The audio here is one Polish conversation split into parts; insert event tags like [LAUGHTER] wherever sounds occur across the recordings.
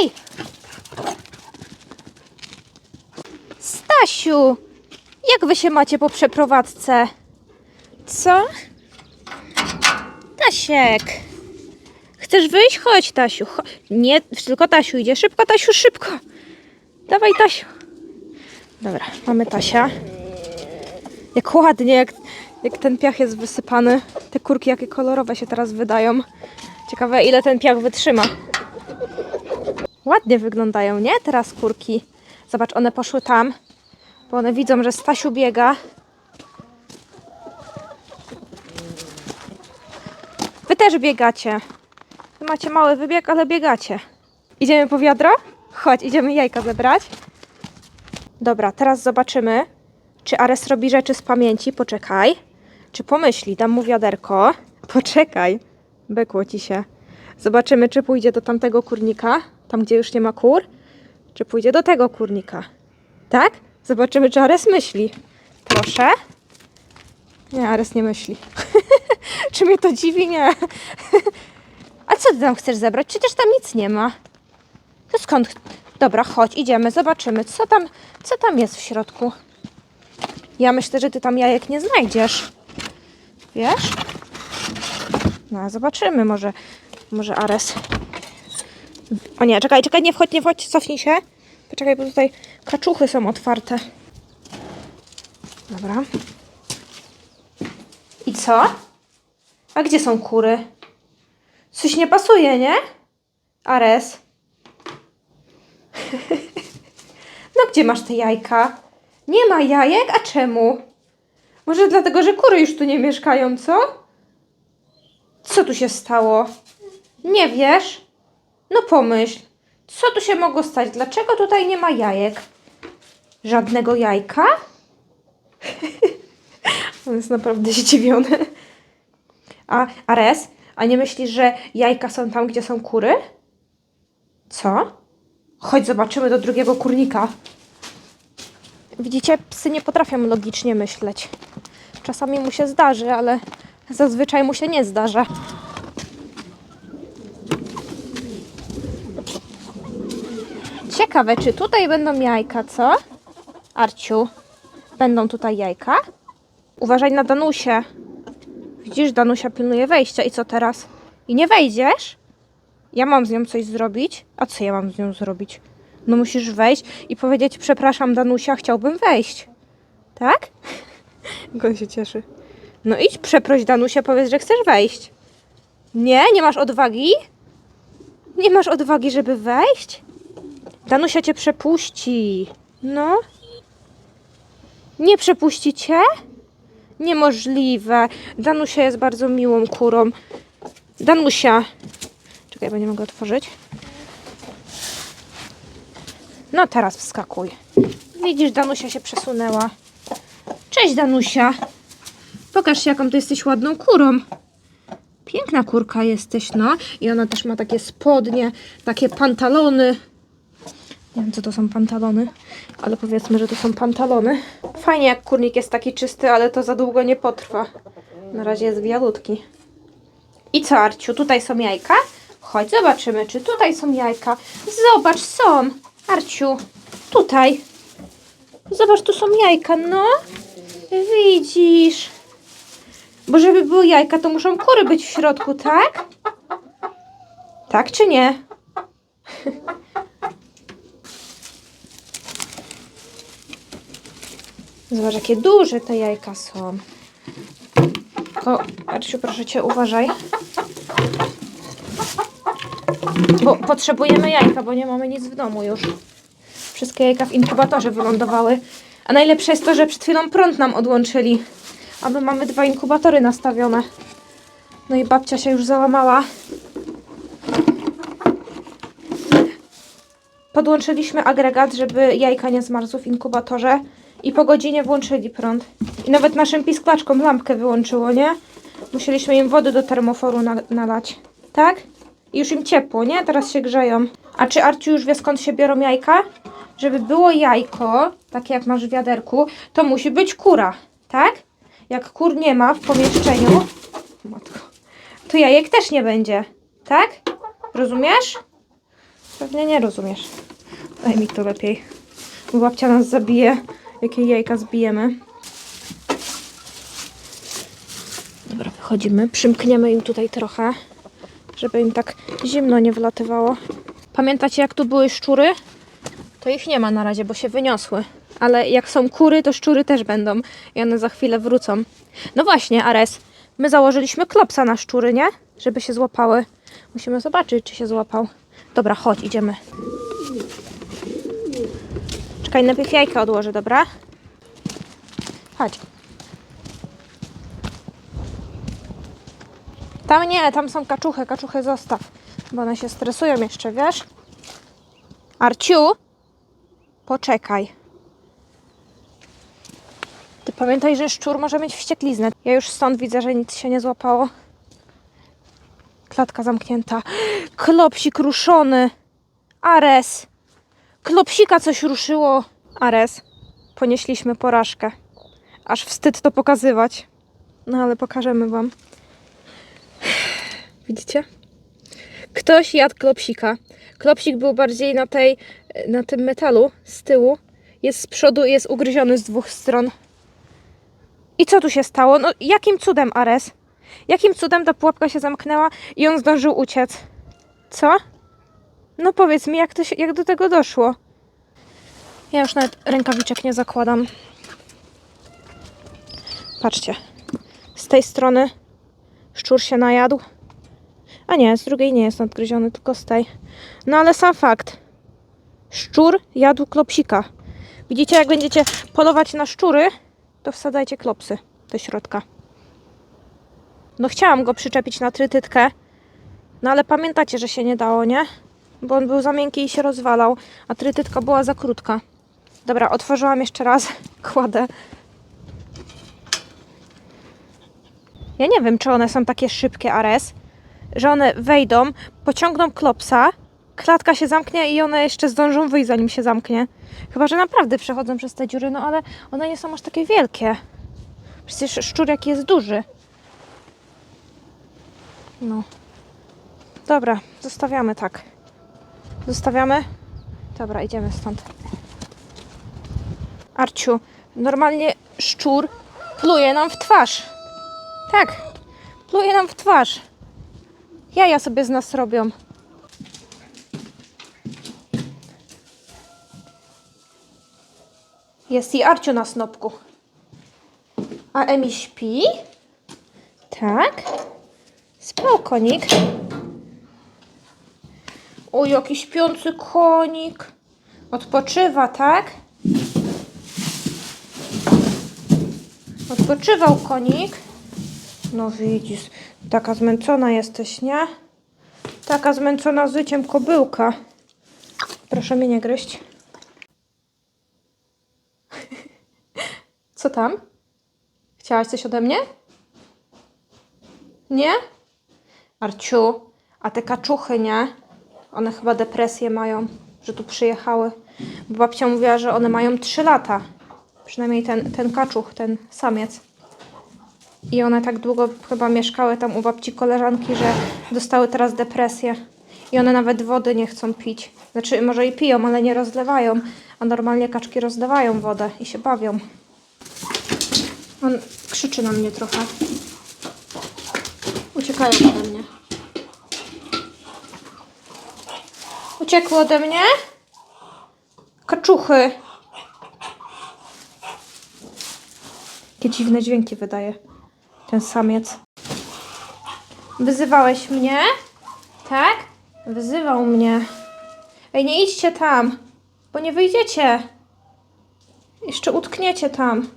Ej! Stasiu! Jak wy się macie po przeprowadzce? Co? Tasiek! Chcesz wyjść? Chodź, Tasiu. Cho- Nie, tylko Tasiu idzie. Szybko, Tasiu, szybko. Dawaj, Tasiu. Dobra, mamy Tasia. Jak ładnie, jak, jak ten piach jest wysypany. Te kurki jakie kolorowe się teraz wydają. Ciekawe ile ten piach wytrzyma. Ładnie wyglądają, nie? Teraz kurki. Zobacz, one poszły tam, bo one widzą, że Stasiu biega. Wy też biegacie. Wy macie mały wybieg, ale biegacie. Idziemy po wiadro? Chodź, idziemy jajka zebrać. Dobra, teraz zobaczymy, czy Ares robi rzeczy z pamięci. Poczekaj. Czy pomyśli, dam mu wiaderko. [LAUGHS] Poczekaj. Bekło ci się. Zobaczymy, czy pójdzie do tamtego kurnika, tam gdzie już nie ma kur, czy pójdzie do tego kurnika. Tak? Zobaczymy, czy Ares myśli. Proszę. Nie, Ares nie myśli. [LAUGHS] czy mnie to dziwi? Nie. [LAUGHS] A co ty tam chcesz zebrać? Przecież tam nic nie ma. To skąd? Dobra, chodź, idziemy, zobaczymy, co tam, co tam jest w środku. Ja myślę, że ty tam jajek nie znajdziesz. Wiesz? No, zobaczymy, może, może Ares. O nie, czekaj, czekaj, nie wchodź, nie wchodź, cofnij się. Poczekaj, bo tutaj kaczuchy są otwarte. Dobra. I co? A gdzie są kury? Coś nie pasuje, nie? Ares. [LAUGHS] No gdzie masz te jajka? Nie ma jajek? A czemu? Może dlatego, że kury już tu nie mieszkają, co? Co tu się stało? Nie wiesz? No pomyśl. Co tu się mogło stać? Dlaczego tutaj nie ma jajek? Żadnego jajka? [LAUGHS] On jest naprawdę zdziwiony. A Ares, a nie myślisz, że jajka są tam, gdzie są kury? Co? Chodź, zobaczymy do drugiego kurnika. Widzicie, psy nie potrafią logicznie myśleć. Czasami mu się zdarzy, ale zazwyczaj mu się nie zdarza. Ciekawe, czy tutaj będą jajka, co? Arciu, będą tutaj jajka? Uważaj na Danusię. Widzisz, Danusia pilnuje wejścia i co teraz? I nie wejdziesz? Ja mam z nią coś zrobić? A co ja mam z nią zrobić? No musisz wejść i powiedzieć, przepraszam Danusia, chciałbym wejść. Tak? [LAUGHS] On się cieszy. No idź, przeproś Danusia, powiedz, że chcesz wejść. Nie? Nie masz odwagi? Nie masz odwagi, żeby wejść? Danusia cię przepuści. No. Nie przepuści cię? Niemożliwe. Danusia jest bardzo miłą kurą. Danusia. Czekaj, bo nie mogę otworzyć. No teraz wskakuj. Widzisz, Danusia się przesunęła. Cześć, Danusia. Pokaż się, jaką ty jesteś ładną kurą. Piękna kurka jesteś, no. I ona też ma takie spodnie, takie pantalony. Nie wiem, co to są pantalony, ale powiedzmy, że to są pantalony. Fajnie, jak kurnik jest taki czysty, ale to za długo nie potrwa. Na razie jest bialutki. I co, Arciu, tutaj są jajka? Chodź, zobaczymy, czy tutaj są jajka. Zobacz, są. Arciu, tutaj. Zobacz, tu są jajka, no. Widzisz. Bo żeby były jajka, to muszą kury być w środku, tak? Tak czy nie? [LAUGHS] Zobacz, jakie duże te jajka są. Tylko, Arciu, proszę Cię, uważaj. Bo potrzebujemy jajka, bo nie mamy nic w domu już. Wszystkie jajka w inkubatorze wylądowały. A najlepsze jest to, że przed chwilą prąd nam odłączyli. A my mamy dwa inkubatory nastawione. No i babcia się już załamała. Podłączyliśmy agregat, żeby jajka nie zmarzły w inkubatorze. I po godzinie włączyli prąd. I nawet naszym pisklaczkom lampkę wyłączyło, nie? Musieliśmy im wody do termoforu na nalać. Tak? I już im ciepło, nie? Teraz się grzeją. A czy Arciu już wie skąd się biorą jajka? Żeby było jajko, takie jak masz w wiaderku, to musi być kura, tak? Jak kur nie ma w pomieszczeniu, matko, to jajek też nie będzie, tak? Rozumiesz? Pewnie nie rozumiesz. Daj mi to lepiej. Bo babcia nas zabije, jak jej jajka zbijemy. Dobra, wychodzimy. Przymkniemy im tutaj trochę, żeby im tak zimno nie wlatywało. Pamiętacie, jak tu były szczury? To ich nie ma na razie, bo się wyniosły. Ale jak są kury, to szczury też będą. I one za chwilę wrócą. No właśnie, Ares. My założyliśmy klopsa na szczury, nie? Żeby się złapały. Musimy zobaczyć, czy się złapał. Dobra, chodź, idziemy. Czekaj, najpierw jajka odłożę, dobra? Chodź. Tam nie, tam są kaczuchy, kaczuchy zostaw. Bo one się stresują jeszcze, wiesz? Arciu, poczekaj. Ty pamiętaj, że szczur może mieć wściekliznę. Ja już stąd widzę, że nic się nie złapało. Klatka zamknięta. [GASPS] Klopsik ruszony. Ares. Klopsika coś ruszyło. Ares. Ponieśliśmy porażkę. Aż wstyd to pokazywać. No ale pokażemy wam. Widzicie? Ktoś jadł klopsika. Klopsik był bardziej na tej, na tym metalu z tyłu. Jest z przodu, jest ugryziony z dwóch stron. I co tu się stało? No jakim cudem, Ares? Jakim cudem ta pułapka się zamknęła i on zdążył uciec? Co? No powiedz mi, jak, to się, jak do tego doszło? Ja już nawet rękawiczek nie zakładam. Patrzcie. Z tej strony szczur się najadł. A nie, z drugiej nie jest nadgryziony, tylko z tej. No ale sam fakt. Szczur jadł klopsika. Widzicie, jak będziecie polować na szczury, to wsadzajcie klopsy do środka. No chciałam go przyczepić na trytytkę, no ale pamiętacie, że się nie dało, nie? Bo on był za miękki i się rozwalał, a trytytka była za krótka. Dobra, otworzyłam jeszcze raz, [LAUGHS] kładę. Ja nie wiem, czy one są takie szybkie, Ares, że one wejdą, pociągną klopsa, klatka się zamknie i one jeszcze zdążą wyjść, zanim się zamknie. Chyba, że naprawdę przechodzą przez te dziury, no ale one nie są aż takie wielkie. Przecież szczur jaki jest duży. No. Dobra, zostawiamy tak. Zostawiamy? Dobra, idziemy stąd. Arciu, normalnie szczur pluje nam w twarz. Tak, pluje nam w twarz. Jaja sobie z nas robią. Jest i Arciu na snopku. A Emi śpi? Tak. Spał konik. O, jaki śpiący konik. Odpoczywa, tak? Odpoczywał konik. No widzisz, taka zmęczona jesteś, nie? Taka zmęczona życiem kobyłka. Proszę mnie nie gryźć. Co tam? Chciałaś coś ode mnie? Nie? Arciu, a te kaczuchy, nie? One chyba depresję mają, że tu przyjechały. Bo babcia mówiła, że one mają 3 lata. Przynajmniej ten, ten kaczuch, ten samiec. I one tak długo chyba mieszkały tam u babci koleżanki, że dostały teraz depresję. I one nawet wody nie chcą pić. Znaczy, może i piją, ale nie rozlewają. A normalnie kaczki rozlewają wodę i się bawią. On krzyczy na mnie trochę. Uciekają ode mnie. Uciekły ode mnie? Kaczuchy. Jakie dziwne dźwięki wydaje ten samiec. Wyzywałeś mnie? Tak? Wyzywał mnie. Ej, nie idźcie tam, bo nie wyjdziecie. Jeszcze utkniecie tam.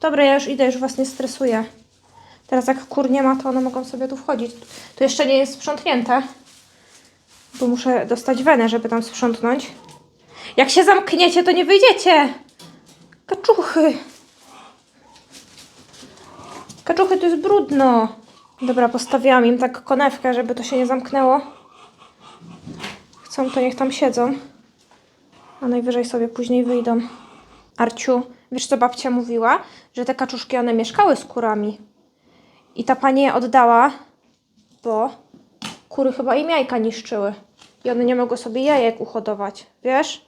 Dobra, ja już idę, już was nie stresuję. Teraz jak kur nie ma, to one mogą sobie tu wchodzić. To jeszcze nie jest sprzątnięte. Bo muszę dostać wenę, żeby tam sprzątnąć. Jak się zamkniecie, to nie wyjdziecie. Kaczuchy. Kaczuchy to jest brudno. Dobra, postawiłam im tak konewkę, żeby to się nie zamknęło. Chcą, to niech tam siedzą. A najwyżej sobie później wyjdą. Arciu, wiesz co babcia mówiła? Że te kaczuszki, one mieszkały z kurami. I ta pani je oddała, bo kury chyba im jajka niszczyły. I one nie mogły sobie jajek uhodować, wiesz?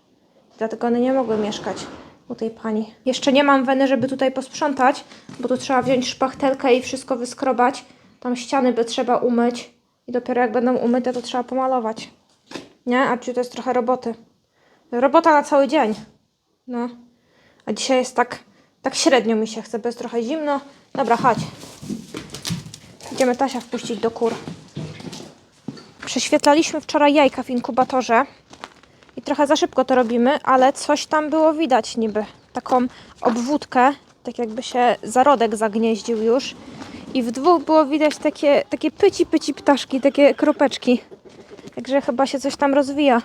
Dlatego one nie mogły mieszkać u tej pani. Jeszcze nie mam weny, żeby tutaj posprzątać, bo tu trzeba wziąć szpachtelkę i wszystko wyskrobać. Tam ściany by trzeba umyć i dopiero jak będą umyte, to trzeba pomalować. Nie? A to jest trochę roboty. Robota na cały dzień. No. A dzisiaj jest tak, tak średnio mi się chce, bo jest trochę zimno. Dobra, chodź. Idziemy Tasia wpuścić do kur. Prześwietlaliśmy wczoraj jajka w inkubatorze i trochę za szybko to robimy, ale coś tam było widać niby. Taką obwódkę, tak jakby się zarodek zagnieździł już. I w dwóch było widać takie, takie pyci, pyci ptaszki, takie kropeczki. Także chyba się coś tam rozwija.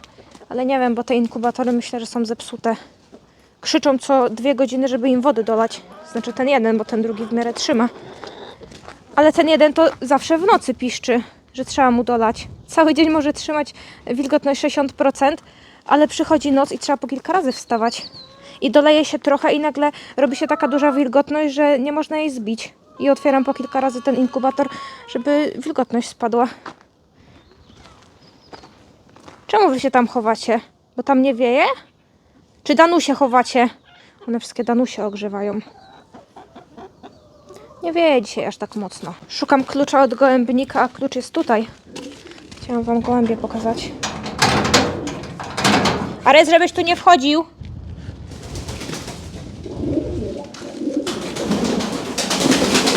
Ale nie wiem, bo te inkubatory myślę, że są zepsute. Krzyczą co dwie godziny, żeby im wody dolać. Znaczy ten jeden, bo ten drugi w miarę trzyma. Ale ten jeden to zawsze w nocy piszczy, że trzeba mu dolać. Cały dzień może trzymać wilgotność 60%, ale przychodzi noc i trzeba po kilka razy wstawać. I doleje się trochę i nagle robi się taka duża wilgotność, że nie można jej zbić. I otwieram po kilka razy ten inkubator, żeby wilgotność spadła. Czemu wy się tam chowacie? Bo tam nie wieje? Czy Danusie chowacie? One wszystkie Danusie ogrzewają. Nie wieje dzisiaj aż tak mocno. Szukam klucza od gołębnika, a klucz jest tutaj. Chciałam wam gołębie pokazać. Arez, żebyś tu nie wchodził.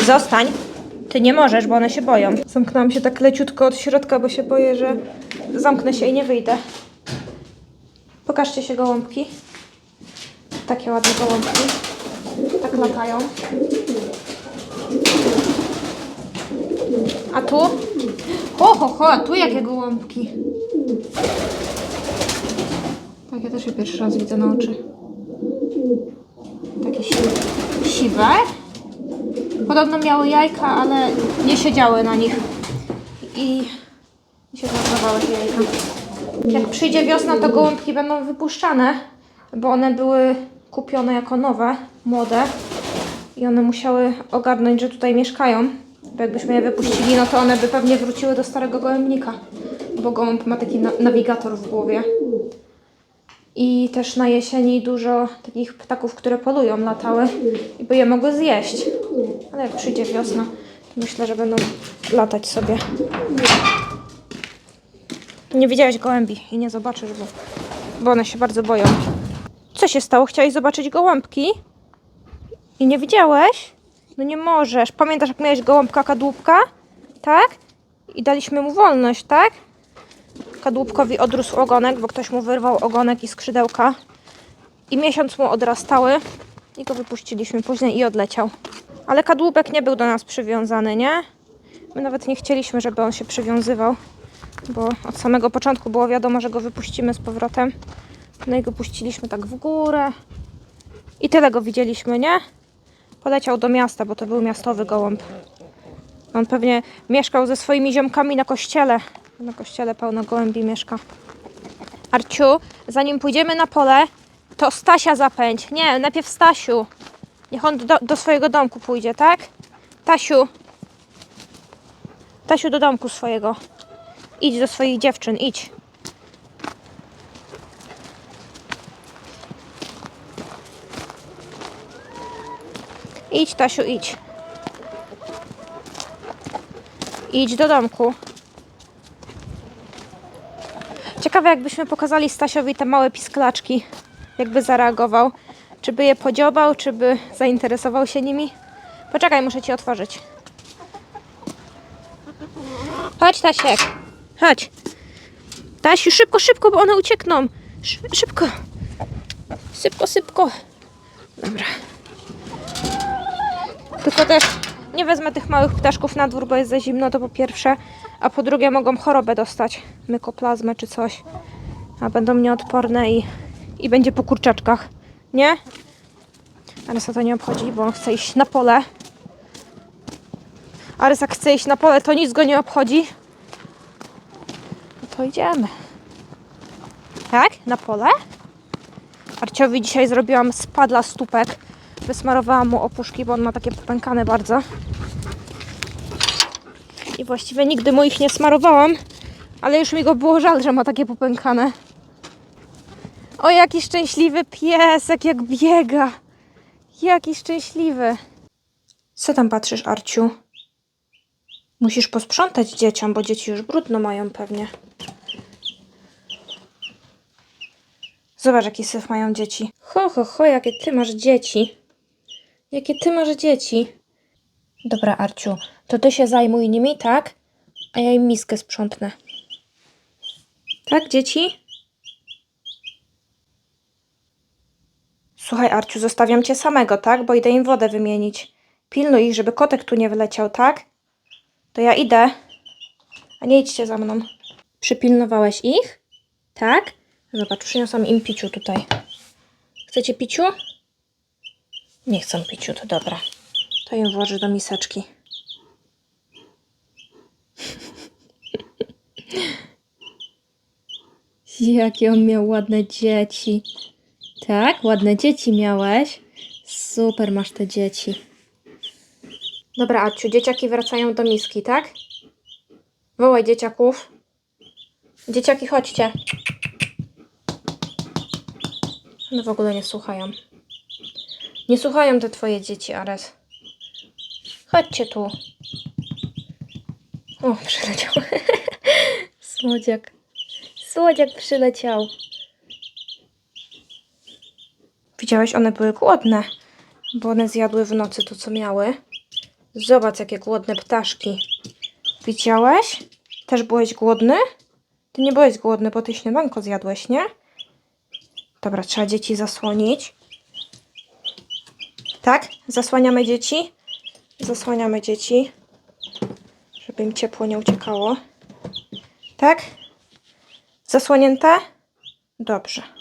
Zostań. Ty nie możesz, bo one się boją. Zamknęłam się tak leciutko od środka, bo się boję, że zamknę się i nie wyjdę. Pokażcie się gołąbki. Takie ładne gołąbki. Tak latają. A tu? Ho, ho, ho, a tu jakie gołąbki. Takie też je pierwszy raz widzę na oczy. Takie si- siwe. Podobno miały jajka, ale nie siedziały na nich. I się zmarnowały te jajka. Jak przyjdzie wiosna, to gołąbki będą wypuszczane, bo one były kupione jako nowe, młode. I one musiały ogarnąć, że tutaj mieszkają. Bo jakbyśmy je wypuścili, no to one by pewnie wróciły do starego gołębnika. Bo gołąb ma taki na nawigator w głowie. I też na jesieni dużo takich ptaków, które polują, latały i by je mogły zjeść. Ale jak przyjdzie wiosna, to myślę, że będą latać sobie. Nie widziałeś gołębi i nie zobaczysz, bo, bo one się bardzo boją. Co się stało? Chciałeś zobaczyć gołąbki? I nie widziałeś? No nie możesz. Pamiętasz, jak miałeś gołąbka kadłubka? Tak? I daliśmy mu wolność, tak? Kadłubkowi odrósł ogonek, bo ktoś mu wyrwał ogonek i skrzydełka. I miesiąc mu odrastały. I go wypuściliśmy później i odleciał. Ale kadłubek nie był do nas przywiązany, nie? My nawet nie chcieliśmy, żeby on się przywiązywał. Bo od samego początku było wiadomo, że go wypuścimy z powrotem. No i go puściliśmy tak w górę. I tyle go widzieliśmy, nie? Poleciał do miasta, bo to był miastowy gołąb. On pewnie mieszkał ze swoimi ziomkami na kościele. Na kościele pełno gołębi mieszka. Arciu, zanim pójdziemy na pole, to Stasia zapędź. Nie, najpierw Stasiu. Niech on do, do swojego domku pójdzie, tak? Tasiu. Tasiu do domku swojego. Idź do swoich dziewczyn, idź. Idź, Tasiu, idź. Idź do domku. Ciekawe, jakbyśmy pokazali Stasiowi te małe pisklaczki. Jakby zareagował. Czy by je podziobał, czy by zainteresował się nimi? Poczekaj, muszę ci otworzyć. Chodź, Tasiek. Chodź. Tasiu, szybko, szybko, bo one uciekną. Szy- Szybko. Szybko, szybko. Dobra. Tylko też nie wezmę tych małych ptaszków na dwór, bo jest za zimno, to po pierwsze. A po drugie mogą chorobę dostać. Mykoplazmę czy coś. A będą nieodporne i, i będzie po kurczaczkach. Nie? Arysa to nie obchodzi, bo on chce iść na pole. Arys jak chce iść na pole, to nic go nie obchodzi. No to idziemy. Tak? Na pole? Arciowi dzisiaj zrobiłam spadla stópek. Wysmarowałam mu opuszki, bo on ma takie popękane bardzo. I właściwie nigdy mu ich nie smarowałam, Ale już mi go było żal, że ma takie popękane. O, jaki szczęśliwy piesek, jak biega. Jaki szczęśliwy. Co tam patrzysz, Arciu? Musisz posprzątać dzieciom, bo dzieci już brudno mają pewnie. Zobacz, jaki syf mają dzieci. Ho, ho, ho, jakie ty masz dzieci. Jakie ty masz dzieci. Dobra, Arciu, to ty się zajmuj nimi, tak? A ja im miskę sprzątnę. Tak, dzieci? Słuchaj, Arciu, zostawiam cię samego, tak? Bo idę im wodę wymienić. Pilnuj ich, żeby kotek tu nie wyleciał, tak? To ja idę. A nie idźcie za mną. Przypilnowałeś ich? Tak? Zobacz, przyniosłam im piciu tutaj. Chcecie piciu? Nie chcą piciu, to dobra. To im włożę do miseczki. [LAUGHS] Jakie on miał ładne dzieci. Tak, ładne dzieci miałeś. Super masz te dzieci. Dobra, Aciu, dzieciaki wracają do miski, tak? Wołaj dzieciaków. Dzieciaki, chodźcie. No w ogóle nie słuchają. Nie słuchają te twoje dzieci, Ares. Chodźcie tu. O, przyleciał. [LAUGHS] Słodziak. Słodziak przyleciał. Widziałeś, one były głodne, bo one zjadły w nocy to, co miały. Zobacz, jakie głodne ptaszki. Widziałeś? Też byłeś głodny? Ty nie byłeś głodny, bo ty śniadanko zjadłeś, nie? Dobra, trzeba dzieci zasłonić. Tak? Zasłaniamy dzieci? Zasłaniamy dzieci, żeby im ciepło nie uciekało. Tak? Zasłonięte? Dobrze.